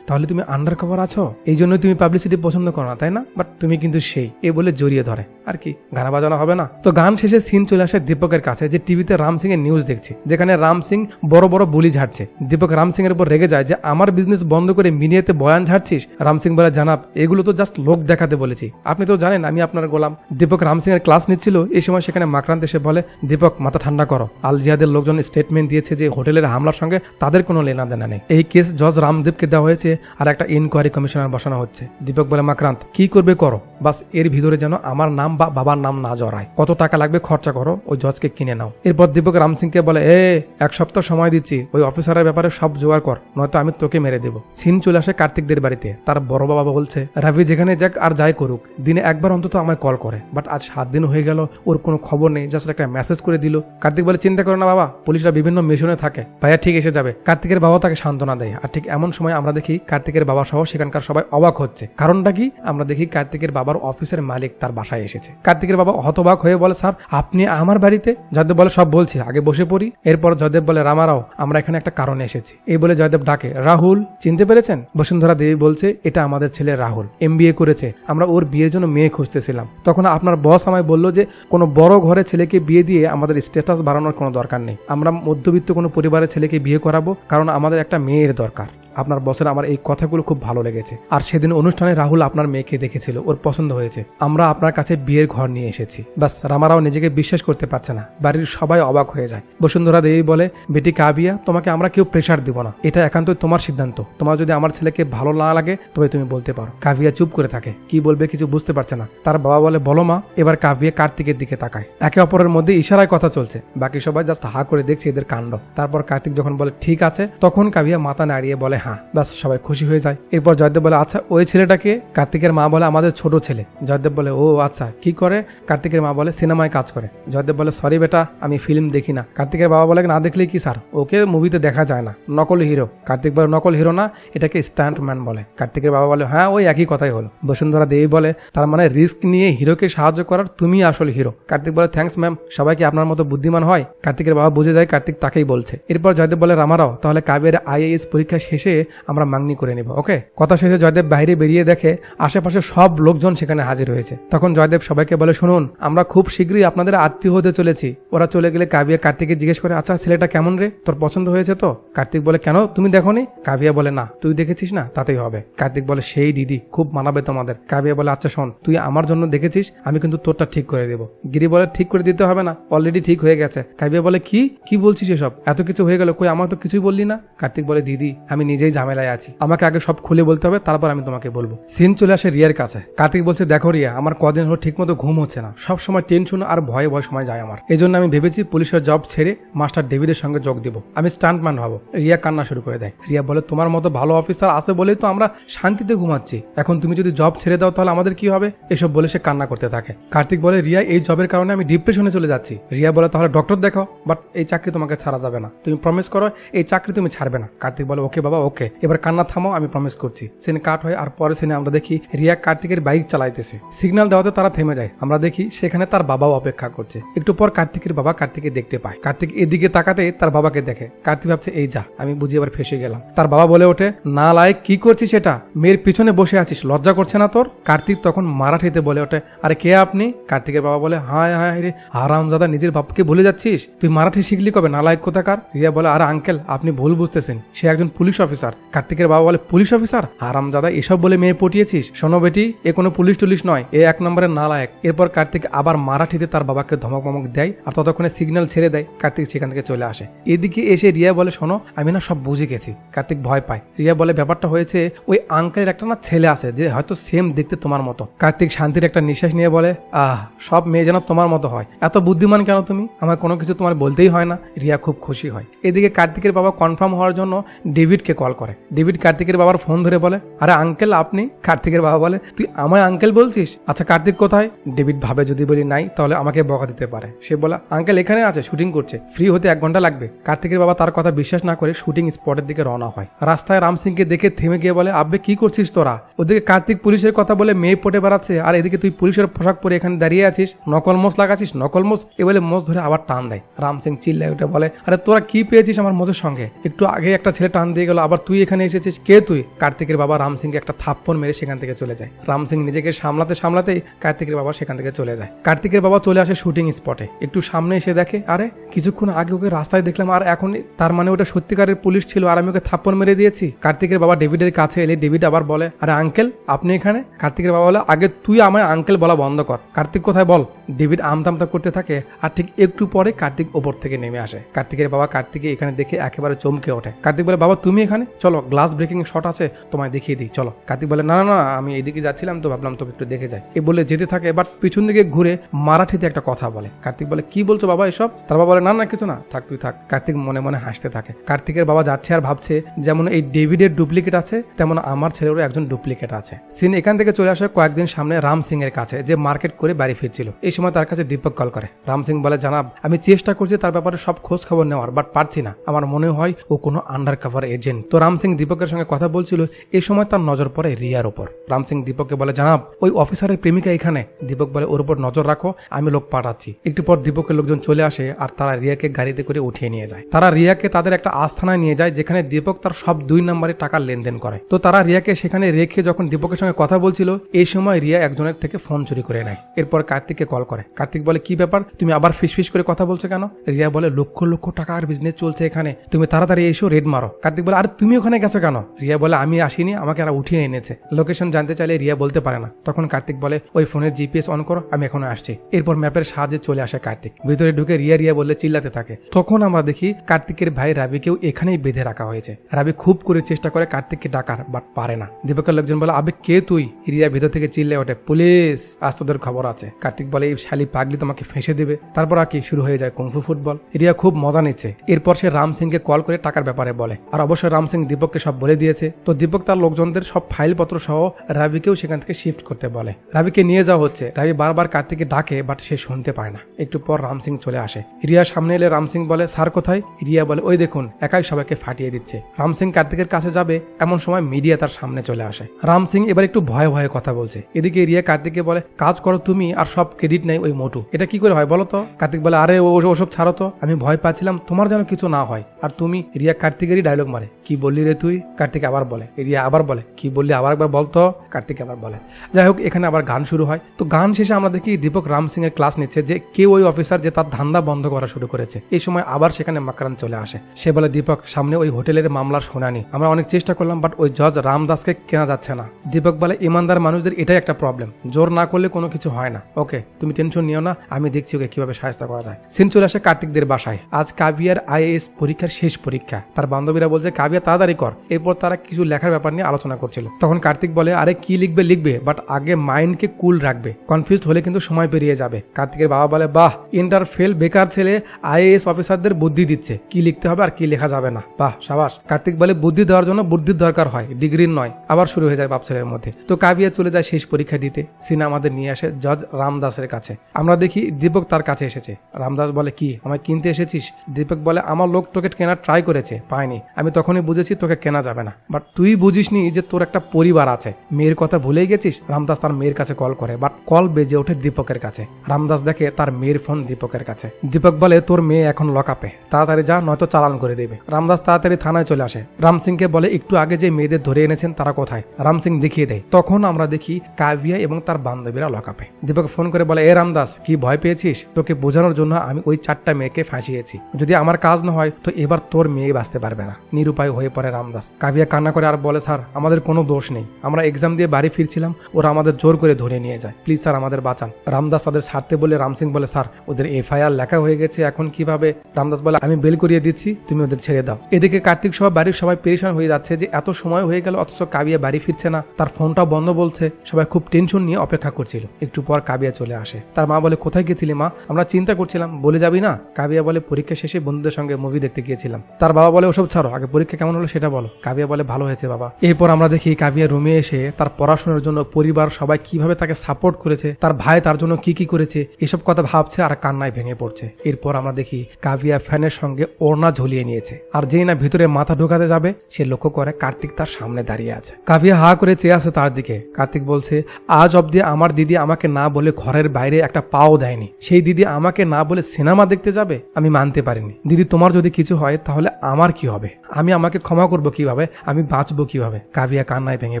Speaker 1: তাহলে তুমি আন্ডার কভার আছো? এই জন্য তুমি পাবলিসিটি পছন্দ করো না, তাই না? বাট তুমি কিন্তু সেই। এ বলে জড়িয়ে ধরে। আর কি, গান বাজানো হবে না? তো গান শেষে সিন চলে আসে দীপকের কাছে, যে টিভিতে রাম সিং এর নিউজ দেখছে, যেখানে রাম সিং বড় বড় বুলি ঝাড়ছে। দীপক রাম সিং এর উপর রেগে যায় যে, আমার বিজনেস বন্ধ করে মিডিয়াতে বয়ান ঝাড়ছিস? রাম সিং বলে, জানাব, এগুলো তো জাস্ট লোক দেখাতে বলেছি। আপনি তো জানেন, আমি আপনার গোলাম। দীপক রাম সিং এর ক্লাস নিচ্ছিল, এই সময় সেখানে মাকরান্ত এসে বলে, দীপক, মাথা ঠান্ডা করো। আল জিহাদের লোকজন স্টেটমেন্ট দিয়েছে যে, হোটেলের হামলার সঙ্গে তাদের কোনো লেনা দেনা নেই। এই কেস জজ রামদেবকে দেওয়া হয়েছে আর একটা ইনকোয়ারি কমিশনার বসানো হচ্ছে। দীপক বলে, মাকরান্ত, কি করবে করো? বাসের ভিতরে যেন আমার নাম বা বাবার নাম না জড়ায়। কত টাকা লাগবে খরচা করো, ওই জজকে কিনে নাও। এরপর দীপক রাম সিংকে বলে, এ, এক সপ্তাহ সময় দিচ্ছি। ওই অফিসারের ব্যাপারে সব জোগাড় কর, নয়তো আমি তোকে মেরে দেবো। সিন চলে আসে কার্তিকদের বাড়িতে। তার বড় বাবা বলছে রাভি যেখানে যাক আর যাই করুক। দিনে একবার অন্তত আমায় কল করে, বাট আজ সাত দিন হয়ে গেল, ওর কোনো খবর নেই, জাস্ট একটা মেসেজ করে দিল। কার্তিক বলে, চিন্তা করো না বাবা, পুলিশরা বিভিন্ন মিশনে থাকে। ভাইয়া ঠিক এসে যাবে। কার্তিকের বাবা তাকে সান্ত্বনা দেয়। আর ঠিক এমন সময় আমরা দেখি কার্তিকের বাবা সহ সেখানকার সবাই অবাক হচ্ছে। কারণটা কি? আমরা দেখি কার্তিকের বাবার অফিসের মালিক তার বাসায় এসেছে। কার্তিকের বাবা হতবাক হয়ে বলে, স্যার, আপনি আমার বাড়িতে? জয়দেব বলে, সব বলছি, আগে বসে পড়ি। এরপর জয়দেব বলে, রামারাও, আমরা এখানে একটা কারণে এসেছি। এই বলে জয়দেব ডাকে, রাহুল, চিনতে পেরেছেন? বসুন্ধরা দেবী বলছে, এটা আমাদের ছেলে রাহুল এম করেছে। আমরা ওর বিয়ের জন্য মেয়ে খুঁজতেছিলাম। তখন আপনার বস আমায় বলল যে, কোনো বড় ঘরে ছেলেকে বিয়ে দিয়ে আমাদের স্ট্যাটাস বাড়ানোর কোনো দরকার নেই। আমরা মধ্যবিত্ত কোনো পরিবারের ছেলেকে বিয়ে করাবো কারণ আমাদের একটা মেয়ের দরকার। আপনার বসের আমার এই কথাগুলো খুব ভালো লেগেছে। আর সেদিন অনুষ্ঠানে রাহুল আপনার মেয়েকে দেখেছিল, ওর পছন্দ হয়েছে। আমরা আপনার কাছে বিয়ের ঘর নিয়ে এসেছি। বাস রামারাও নিজেকে বিশ্বাস করতে পারছে না। বাড়ির সবাই অবাক হয়ে যায়। বসুন্ধরা দেবী বলে, বেটি কাবিয়া, তোমাকে আমরা কেউ প্রেশার দিব না। এটা একান্তই তোমার সিদ্ধান্ত। তোমার যদি আমার ছেলেকে ভালো না লাগে, তবে তুমি বলতে পারো কাবিয়া চুপ করে থাকে। কি বলবে কিছু বুঝতে পারছে না। তার বাবা বলে, বলো মা, এবার কাবিয়া কার্তিকের দিকে তাকায়। একে অপরের মধ্যে ইশারায় কথা চলছে। বাকি সবাই জাস্ট হা করে দেখছে এদের কাণ্ড। তারপর কার্তিক যখন বলে, ঠিক আছে, তখন কাবিয়া মাথা নাড়িয়ে বলে হ্যাঁ ব্যাস, সবাই খুশি হয়ে যায়। এরপর জয়দেব বলে আচ্ছা ওই ছেলেটাকে? কার্তিকের মা বলে, আমাদের ছোট ছেলে। জয়দেব বলে, ও আচ্ছা কি করে? কার্তিকের মা বলে, সিনেমায় কাজ করে। জয়দেব বলে, সরি বেটা, আমি ফিল্ম দেখি না। কার্তিকের বাবা বলে, না দেখলে কি স্যার? ওকে মুভিতে দেখা যায় না। নকল হিরো। কার্তিক বলে, নকল হিরো না, এটাকে স্ট্যান্ট ম্যান বলে। কার্তিকের বাবা বলে হ্যাঁ ওই একই কথাই হলো। বসুন্ধরা দেবী বলে, তার মানে রিস্ক নিয়ে হিরোকে সাহায্য করার তুমি আসল হিরো। কার্তিক বলে, থ্যাঙ্কস ম্যাম সবাইকে আপনার মতো বুদ্ধিমান হয়? কার্তিকের বাবা বুঝে যায়, কার্তিক তাকেই বলছে। এরপর জয়দেব বলে রামারাও তাহলে কাব্যের আইএএস পরীক্ষা শেষে আমরা মাংনি করে নিব ওকে কথা শেষে জয়দেব বাইরে বেরিয়ে দেখে আশেপাশে সব লোকজন সেখানে হাজির হয়েছে। তখন জয়দেব সবাইকে বলে, শুনুন, আমরা খুব শীঘ্রই আপনাদের আত্মীয় হতে চলেছি। ওরা চলে গেলে কাবিয়া কার্তিককে জিজ্ঞেস করে আচ্ছা ছেলেটা কেমন রে? তোর পছন্দ হয়েছে তো? কার্তিক বলে, কেন? তুমি দেখোনি? কাবিয়া বলে, না, তুই দেখেছিস না? তাতেই হবে। কার্তিক বলে, সেই দিদি, খুব মানাবে তোমাদের। কাবিয়া বলে আচ্ছা শোন, তুই আমার জন্য দেখেছিস, আমি কিন্তু তোরটা ঠিক করে দেবো। গিরি বলে, ঠিক করে দিতে হবে না অলরেডি ঠিক হয়ে গেছে। কাবিয়া বলে, কি? কি বলছিস এসব? এত কিছু হয়ে গেল, কই আমার তো কিছুই বললি না? কার্তিক বলে, দিদি, আমি নিজে নিজেই ঝামেলায় আছি। আমাকে আগে সব খুলে বলতে হবে, তারপর আমি তোমাকে বলব। সিন চলে আসে রিয়ার কাছে। কার্তিক বলছে, দেখো রিয়া, আমার কদিন হলো ঠিক মতো ঘুম হচ্ছে না। সব সময় টেনশন আর ভয়ে ভয়ে সময় যায় আমার। এই জন্য আমি ভেবেছি পুলিশের জব ছেড়ে মাস্টার ডেভিডের সঙ্গে যোগ দিব। আমি স্টান্টম্যান হব। রিয়া কান্না শুরু করে দেয়। রিয়া বলে, তোমার মতো ভালো অফিসার আছে বলেই তো আমরা শান্তিতে ঘুমাচ্ছি। এখন তুমি যদি জব ছেড়ে দাও তাহলে আমাদের কি হবে? এসব বলে সে কান্না করতে থাকে। কার্তিক বলে, রিয়া, এই জবের কারণে আমি ডিপ্রেশনে চলে যাচ্ছি। রিয়া বলে, তাহলে ডক্টর দেখো বাট এই চাকরি তোমাকে ছাড়া যাবে না। তুমি প্রমিস করো, এই চাকরি তুমি ছাড়বে না। কার্তিক বলে, ওকে বাবা ওকে, এবার কান্না থামাও, আমি প্রমিস করছি। সিনে কাট হয়, আর পরে সিনে আমরা দেখি রিয়া কার্তিকের বাইক চালাইতেছে। সিগন্যাল দেওয়াতে তারা থেমে যায়। আমরা দেখি সেখানে তার বাবাও অপেক্ষা করছে। একটু পর কার্তিকের বাবা কার্তিকে দেখতে পায়। কার্তিক এদিকে তাকাতে তার বাবাকে দেখে। কার্তিক ভাবছে, এই যা, আমি বুঝি এবার ফেসে গেলাম। তার বাবা বলে ওঠে, না লায়ক, কি করছিস সেটা মেয়ের পিছনে বসে আছিস, লজ্জা করছে না তোর? কার্তিক তখন মারাঠিতে বলে ওঠে, আরে কে আপনি? কার্তিকের বাবা বলে, হায় হায় রে, হারামজাদা, নিজের বাপকে ভুলে যাচ্ছিস? তুই মারাঠি শিখলি কবে? না নালায়ক কোথাকার? রিয়া বলে, আরে আঙ্কেল আপনি ভুল বুঝতেছেন। সে একজন পুলিশ অফিসার কার্তিকের বাবা বলে, পুলিশ অফিসার? হারামজাদা, এসব বলে মেয়ে পটিয়েছিস? শোনো বেটি, এ কোনো পুলিশ টুলিশ নয়, এ এক নম্বরের নালায়ক। এরপর কার্তিক আবার মারাঠিতে তার বাবাকে ধমক মমক দেয় আর ততক্ষণে সিগন্যাল ছেড়ে দেয়। কার্তিক সেখান থেকে চলে আসে। এদিকে এসে রিয়া বলে, শোনো, আমি না সব বুঝে গেছি। কার্তিক ভয় পায়। রিয়া বলে, ব্যাপারটা হয়েছে, ওই আঙ্কেলের একটা না ছেলে আছে, যে হয়তো সেম দেখতে তোমার মতো। কার্তিক শান্তির একটা নিঃশ্বাস নিয়ে বলে, আহ, সব মেয়ে যেন তোমার মতো হয়। এত বুদ্ধিমান কেন তুমি? আমার কোনো কিছু তোমার বলতেই হয় না। রিয়া খুব খুশি হয়। এদিকে কার্তিকের বাবা কনফার্ম হওয়ার জন্য ডেভিডকে কল করে। ডেভিড কার্তিকের বাবার ফোন ধরে বলে, আরে আঙ্কেল, আপনি? কার্তিকের বাবা বলে, তুই আমায় আঙ্কেল বলছিস? আচ্ছা কার্তিক কোথায়? ডেভিড ভাবে, যদি বলি নাই, তাহলে আমাকে বকা দিতে পারে। সে বলে, আঙ্কেল এখানে আছে, শুটিং করছে, ফ্রি হতে এক ঘণ্টা লাগবে। কার্তিকের বাবা তার কথা বিশ্বাস না করে শুটিং স্পটের দিকে রওনা হয়। রাস্তায় রাম সিংকে দেখে থেমে গিয়ে বলে, আব্বে, কি করছিস তোরা? ওদিকে কার্তিক পুলিশের কথা বলে মেয়ে পটে বেড়াচ্ছে, আর এদিকে তুই পুলিশের পোশাক পরে এখানে দাঁড়িয়ে আছিস, নকল মোষ লাগাছিস নকল মোষ? এ বলে মোষ ধরে আবার টান দেয়। রাম সিং চিল্লায় উঠে বলে, আরে তোরা কি পেয়েছিস আমার মোষের সঙ্গে? একটু আগে একটা ছেলে টান দিয়ে গেল, আবার তুই এখানে এসেছিস? কে তুই? কার্তিকের বাবা রাম সিংকে একটা থাপ্পড় মেরে সেখান থেকে চলে যায়। রাম সিং নিজেকে সামলাতে সামলাতেই কার্তিকের বাবা সেখান থেকে চলে যায়। কার্তিকের বাবা চলে আসে শুটিং স্পটে। একটু সামনে এসে দেখে, আরে, কিছুক্ষণ আগে ওকে রাস্তায় দেখলাম, আর এখন তার মানে ওটা সত্যিকারের পুলিশ ছিল আর আমি ওকে থাপ্পড় মেরে দিয়েছি। কার্তিকের বাবা ডেভিডের কাছে এলে ডেভিড আবার বলে, আরে, আঙ্কেল, আপনি এখানে? কার্তিকের বাবা বলে, আগে তুই আমায় আঙ্কেল বলা বন্ধ কর। কার্তিক কোথায় বল? ডেভিড আমতামতা করতে থাকে, আর ঠিক একটু পরে কার্তিক ওপর থেকে নেমে আসে। কার্তিকের বাবা কার্তিকে এখানে দেখে একেবারে চমকে ওঠে। কার্তিক বলে, বাবা, তুমি এখানে? চলো গ্লাস ব্রেকিং শট আছে, তোমায় দেখিয়ে দিই, চলো। কার্তিক বলে, না না আমি এদিকে যাচ্ছিলাম তো ভাবলাম তোকে একটু দেখে যাই। এ বলে যেতে থাকে, এবার পিছন দিকে ঘুরে মারাঠিতে একটা কথা বলে। কার্তিক বলে, কি বলছো বাবা এসব? তার বাবা বলে, না না, কিছু না, থাক, তুই থাক। কার্তিক মনে মনে হাসতে থাকে। কার্তিকের বাবা যাচ্ছে আর ভাবছে, যেমন এই ডেভিডের ডুপ্লিকেট আছে, তেমন আমার ছেলেরও একজন ডুপ্লিকেট আছে। সিন এখান থেকে চলে আসে কয়েকদিন সামনে রাম সিং এর কাছে, যে মার্কেট করে বাড়ি ফিরছিল। এই সময় তার কাছে দীপক কল করে। রাম সিং বলে, জানাব, আমি চেষ্টা করছি তার ব্যাপারে সব খোঁজ খবর নেওয়ার, বাট পারছি না। আমার মনে হয় ও কোনো আন্ডার কভার এজেন্ট তো রাম সিং দীপকের সঙ্গে কথা বলছিল এই সময় তার নজর পড়ে রিয়ার উপর। রাম সিং দীপককে বলে, জানাব, ওই অফিসারের প্রেমিকা এখানে। দীপক বলে, ওর উপর নজর রাখো, আমি লোক পাঠাচ্ছি। একটু পর দীপকের লোকজন চলে আসে আর তারা রিয়াকে গাড়িতে করে উঠিয়ে নিয়ে যায়। তারা রিয়াকে তাদের একটা আস্থানায় নিয়ে যায়, যেখানে দীপক তার সব দুই নম্বরে টাকা লেনদেন করে। তো তারা রিয়াকে সেখানে রেখে যখন দীপকের সঙ্গে কথা বলছিল এই সময় রিয়া একজনের থেকে ফোন চুরি করে নেয়। এরপর কার্তিককে কল করে। কার্তিক বলে, কি ব্যাপার? তুমি আবার ফিস ফিস করে কথা বলছো কেন? রিয়া বলে, লক্ষ লক্ষ টাকার বিজনেস চলছে এখানে। তুমি তাড়াতাড়ি এসো, রেড মারো। কার্তিক বলে, আর তুমি ওখানে গেছো কেন? রিয়া বলে, আমি আসিনি, আমাকে আর উঠিয়ে এনেছে। লোকেশন জানতে চাইলে রিয়া বলতে পারে না। তখন কার্তিক বলে, ওই ফোনের জিপিএস অন করো, আমি এখনও আসছি। এরপর ম্যাপের সাহায্যে চলে আসে কার্তিক। ভিতরে ঢুকে রিয়া রিয়া বলে চিল্লাতে থাকে। তখন আমরা দেখি কার্তিকের ভাই রাবিকেও এখানেই বেঁধে রাখা হয়েছে। রাবি খুব করে চেষ্টা করে কার্তিককে ডাকার, বাট পারে না। দীপকের লোকজন বলে, আবে, কে তুই? রিয়া ভিতর থেকে চিল্লে ওঠে, পুলিশ, আজ তোদের খবর আছে। কার্তিক বলে, এই শালি পাগলি তোমাকে ফেঁসে দেবে। তারপর আর কি শুরু হয়ে যায় কুংফু ফুটবল। রিয়া খুব মজা নিচ্ছে। এরপর সে রাম সিংকে কল করে টাকার ব্যাপারে বলে। আর অবশ্যই রাম সিং দীপককে সব বলে দিয়েছে। তো দীপক তার লোকজনদের সব ফাইলপত্র সহ রাবিকেও সেখান থেকে শিফট করতে বলে। রাবিকে নিয়ে যাওয়া হচ্ছে। রাবি বারবার কার্তিককে ডাকে বাট সে শুনতে পায় না। একটু পর রাম সিং চলে আসে। রিয়া সামনে এলে রাম সিং বলে, স্যার কোথায়? রিয়া বলে, ওই দেখুন, একাই সবাইকে ফাটিয়ে দিচ্ছে। রাম সিং কার্তিকের কাছে যাবে, এমন সময় মিডিয়া তার সামনে চলে আসে। রাম সিং এবার একটু ভয়ে ভয়ে কথা বলছে। এদিকে রিয়া কার্তিককে বলে, কাজ করো তুমি, আর সব ক্রেডিট নেই ওই মোটু। এটা কি করে হয় বলো তো? কার্তিক বলে, আরে ওসব ছাড়ো তো। আমি ভয় পাচ্ছিলাম, তোমার যেন কিছু না হয়। আর তুমি, রিয়া কার্তিকেরই ডায়লগ মারে। কি বললি রে তুই? কার্তিক আবার বলে। রিয়া আবার বলে। কি বললি? আবার একবার বলতো কার্তিক আবার বলে। যাই হোক, এখানে আবার গান শুরু হয়। তো গান শেষে আমরা দেখি দীপক রাম সিং এর ক্লাস নিচ্ছে যে কে ওই অফিসার যে তার ধান্দা বন্ধ করা শুরু করেছে। এই সময় আবার সেখানে মাকরান চলে আসে। সে বলে, দীপক, সামনে ওই হোটেলের মামলার শুনানি। আমরা অনেক চেষ্টা করলাম বাট ওই জজ রামদাসকে কেনা যাচ্ছে না। দীপক বলে, ইমানদার মানুষদের এটাই একটা প্রবলেম জোর না করলে কোনো কিছু হয় না। ওকে, তুমি টেনশন নিও না। আমি দেখছি ওকে কীভাবে সাহায্য করা যায়। সিন চলে আসে কার্তিকদের বাসায়। আজ কাভিয়ার আইএএস পরীক্ষার শেষ পরীক্ষা। তার বান্ধবীরা বলছে, কাভিয়া তাড়াতাড়ি কর। এরপর তারা কিছু লেখার ব্যাপার নিয়ে আলোচনা করছিল। তখন কার্তিক বলে, আরে, কি লিখবে লিখবে? বাট আগে মাইন্ডকে কুল রাখবে। কনফিউজ হলে কিন্তু সময় পেরিয়ে যাবে। কার্তিকের বাবা বলে, বাহ ইন্টার ফেল বেকার ছেলে আইএএস অফিসারদের বুদ্ধি দিচ্ছে। কি লিখতে হবে আর কি লেখা যাবে না? বাহ, সাবাস। কার্তিক বলে, বুদ্ধি দেওয়ার জন্য বুদ্ধির দরকার হয়। ডিগ্রির নয়। আবার শুরু হয়ে যায় বাপ ছেলের মধ্যে। তো কাবিয়া চলে যায় শেষ পরীক্ষা দিতে। সিনা আমাদের নিয়ে আসে জজ রামদাসের কাছে। আমরা দেখি দীপক তার কাছে এসেছে। রামদাস বলে, কি? আমায় কিনতে এসেছিস? দীপক বলে, আমার লোক তোকে কেনার ট্রাই করেছে। পায়নি আমি তখনই বুঝেছি তোকে কেনা যাবে না। বাট তুই বুঝিসনি যে তোর একটা পরিবার আছে। মেয়ের কথা ভুলেই গেছিস? রামদাস তার মেয়ের কাছে কল করে। বাট কল বেজে ওঠে দীপকের কাছে। রামদাস দেখে তার মেয়ের ফোন দীপকের কাছে। দীপক বলে, তোর মেয়ে এখন লকাপে তাড়াতাড়ি যা, নয়তো চালান করে দেবে। রামদাস তাড়াতাড়ি থানায় চলে আসে। রাম সিংকে বলে, একটু আগে যে মেয়েদের ধরে এনেছেন, তারা কোথায়? রাম সিং দেখিয়ে দেয়, তখন আমরা দেখি কাভিয়া এবং তার বান্ধবীরা লকাপে দীপক ফোন করে বলে, এ রামদাস, কি ভয় পেয়েছিস? তোকে বোঝানোর জন্য আমি ওই চারটা মেয়েকে ফাঁসিয়েছি। যদি আমার কাজ না হয়, তো এবার তোর মেয়ে বাঁচতে পারবে না। নিরুপায় হয়ে পড়ে রামদাস। কাবিয়া কান্না করে আর বলে, স্যার, আমাদের কোনো দোষ নেই। আমরা এক্সাম দিয়ে বাড়ি ফিরছিলাম, ওরা আমাদের জোর করে ধরে নিয়ে যায়। প্লিজ স্যার, আমাদের বাঁচান। রামদাস তাদের ছাড়তে বলে রাম সিং বলে, স্যার, ওদের এফআইআর লেখা হয়ে গেছে, এখন কীভাবে? রামদাস বলে, আমি বেল করিয়ে দিচ্ছি, তুমি ওদের ছেড়ে দাও। এদিকে কার্তিক সহ বাড়ির সবাই পেরেশান হয়ে যাচ্ছে যে এত সময় হয়ে গেল, অথচ কাবিয়া বাড়ি ফিরছে না। তার ফোনটা বন্ধ বলছে, সবাই খুব টেনশন নিয়ে অপেক্ষা করছিল। একটু পর কাবিয়া চলে আসে। তার মা বলে, কোথায় গেছিলি মা? আমরা চিন্তা করছিলাম, বলে যাবি না? কাবিয়া বলে, পরীক্ষা শেষে বন্ধুদের সঙ্গে মুভি দেখতে গিয়েছিলাম। তার বাবা বলে, ওসব ছাড়ো, আগে পরীক্ষা কেমন হলো সেটা বলো। কাবিয়া বলে, ভালো হয়েছে বাবা। এরপর আমরা দেখি কাবিয়া রুমে এসে তার পড়াশোনার জন্য পরিবার সবাই কীভাবে তাকে সাপোর্ট করেছে, তার ভাই তার জন্য কি কি করেছে, এসব কথা ভাবছে আর কান্নায় ভেঙে পড়ছে। এরপর আমরা দেখি কাবিয়া ফ্যানের সঙ্গে ওড়না ঝুলিয়ে নিয়েছে আর যেই না ভিতরে মাথা ঢোকাতে যাবে, সে লক্ষ্য করে কার্তিক তার সামনে দাঁড়িয়ে আছে। কাবিয়া হা করে চেয়ে আছে তার দিকে। কার্তিক বলছে, আজ অব্দি আমার দিদি আমাকে না বলে ঘরের বাইরে একটা পাও দেয়নি। সেই দিদি আমাকে না বলে সিনেমা দেখতে যাবে? আমি মানতে পারিনি। দিদি, তোমার যদি কিছু হয় তাহলে আমার কি হবে? আমি আমাকে ক্ষমা করব কীভাবে? আমি বাঁচবো কীভাবে? কাবিয়া কান্নায় ভেঙে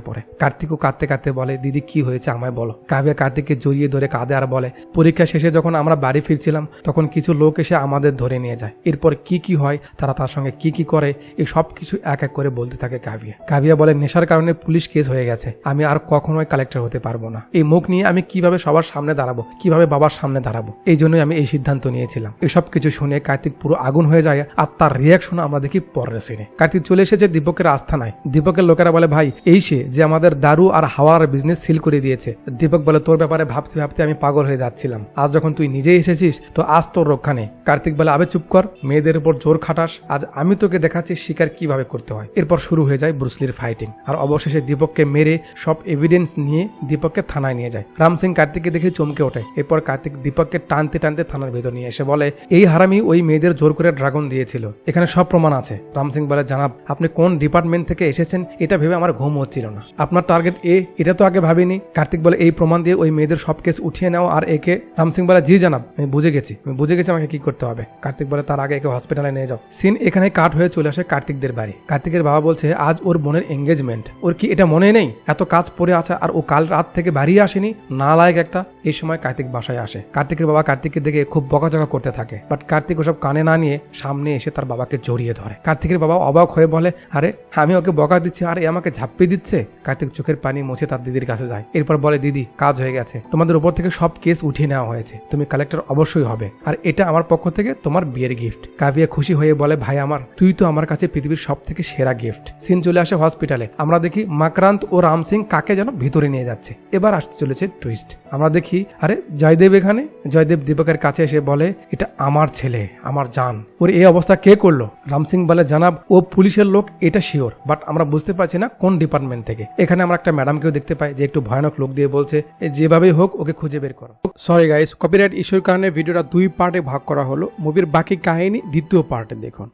Speaker 1: পড়ে। কার্তিকও কাঁদতে কাঁদতে বলে, দিদি, কি হয়েছে আমায় বলো? কাবিয়া কার্তিককে জড়িয়ে ধরে কাঁদে আর বলে, পরীক্ষা শেষে যখন আমরা বাড়ি ফিরছিলাম, তখন কিছু লোক এসে আমাদের ধরে নিয়ে যায়। এরপর কি কি হয়, তারা তার সঙ্গে কি কি করে এই সব কিছু এক এক করে বলতে থাকে কাবিয়া কাবিয়া বলে, নেশার কারণে পুলিশ কেস হয়ে গেছে। আমি আর কখনোই কালেক্টর হতে পারব না। এই মুখ নিয়ে আমি কীভাবে সবার সামনে দাঁড়াবো? কীভাবে বাবার সামনে দাঁড়াবো? এই জন্যই আমি এই সিদ্ধান্ত নিয়েছিলাম। এসব কিছু শুনে কার্তিক পুরো আগুন হয়ে যায় আর তার রিয়াকশন আমরা দেখি পরের সিনে কার্তিক চলে এসেছে দীপকের আস্থানায়। দীপকের লোকেরা বলে, ভাই, এই সে যে আমাদের দারু আর হাওয়ার বিজনেস সিল করে দিয়েছে। দীপক বলে, তোর ব্যাপারে ভাবতে ভাবতে আমি পাগল হয়ে যাচ্ছিলাম। আজ যখন তুই নিজেই এসেছিস, তো আজ তোর রক্ষা নেই। কার্তিক বলে, আবে চুপ কর, মেয়েদের উপর জোর খাটাস। আজ আমি তোকে দেখাচ্ছি শিকার কীভাবে করতে হয়। এরপর শুরু হয়ে যায় ব্রুসলির ফাইটিং আর অবশেষে দীপককে মেরে সব এভিডেন্স নিয়ে দীপককে থানায় নিয়ে যায়। রাম সিং কার্তিককে দেখে চমকে ওঠে। এরপর কার্তিক দীপককে টানতে টানতে থানার ভেতর নিয়ে এসে বলে, এই হারামি ওই মেয়েদের জোর করে ড্রাগন দিয়েছিল। এখানে সব প্রমাণ আছে। রাম সিং বলে, জানাব আপনি কোন ডিপার্টমেন্ট থেকে এসেছেন, এটা ভেবে আমার ঘুম হচ্ছিল না। আপনার টার্গেট এ, এটা তো আগে ভাবিনি। কার্তিক বলে, এই প্রমাণ দিয়ে ওই মেয়েদের সব কেস উঠিয়ে নাও। আর একে, রাম সিং বলে, জি জানাব, আমি বুঝে গেছি, আমি বুঝে গেছি আমাকে কি করতে হবে। কার্তিক বলে, তার আগে একে হসপিটালে নিয়ে যাও। সিন এখানে কাট হয়ে চলে আসে কার্তিকদের বাড়ি। কার্তিকের বাবা বলছে, আজ ওর বোনের এঙ্গেজমেন্ট ওর কি এটা মনে নেই? এত কাজ পড়ে আছে আর ও কাল রাত থেকে বাড়ি আসেনি? না লায়ক একটা। এই সময় কার্তিক বাসায় আসে। কার্তিকের বাবা কার্তিককে দেখে খুব বকাঝকা করতে থাকে। বাট কার্তিক ওসব কানে না নিয়ে সামনে এসে তার বাবাকে জড়িয়ে ধরে। কার্তিকের বাবা অবাক হয়ে আরে, আমি ওকে বকা দিচ্ছি, আর আমাকে ঝাপ্পি দিচ্ছে? কার্তিক চোখের পানি মুছে তার দিদির কাছে যায়। এরপর বলে, দিদি, কাজ হয়ে গেছে। তোমাদের উপর থেকে সব কেস উঠিয়ে নেওয়া হয়েছে। তুমি কালেক্টর অবশ্যই হবে। আর এটা আমার পক্ষ থেকে তোমার বিয়ের গিফট কাভিয়া খুশি হয়ে বলে, ভাই আমার, তুই তো আমার কাছে পৃথিবীর সব থেকে সেরা গিফট সিন চলে আসে হসপিটালে আমরা দেখি মাকরান্ত ও রাম সিং কাকে যেন ভিতরে নিয়ে যাচ্ছে। এবার আসতে চলেছে টুইস্ট আমরা দেখি, আরে, জয়দেব এখানে? জয়দেব দীপকের কাছে এসে বলে, এটা আমার ছেলে, আমার জান। ওর এই অবস্থা কে করল? রাম সিং বলে, জানাব, ও পুলিশের লোক, এটা শিওর বাট আমরা বুঝতে পারছি না কোন ডিপার্টমেন্ট থেকে। এখানে আমরা একটা ম্যাডামকেও দেখতে পাই যে একটু ভয়ানক লোক দিয়ে বলছে, "এ, যেভাবেই হোক, ওকে খুঁজে বের করো। সরি গাইস কপিরাইট ইস্যুর কারণে ভিডিওটা দুই পার্টে ভাগ করা হলো। মুভির বাকি কাহিনী দ্বিতীয় পার্টে দেখুন।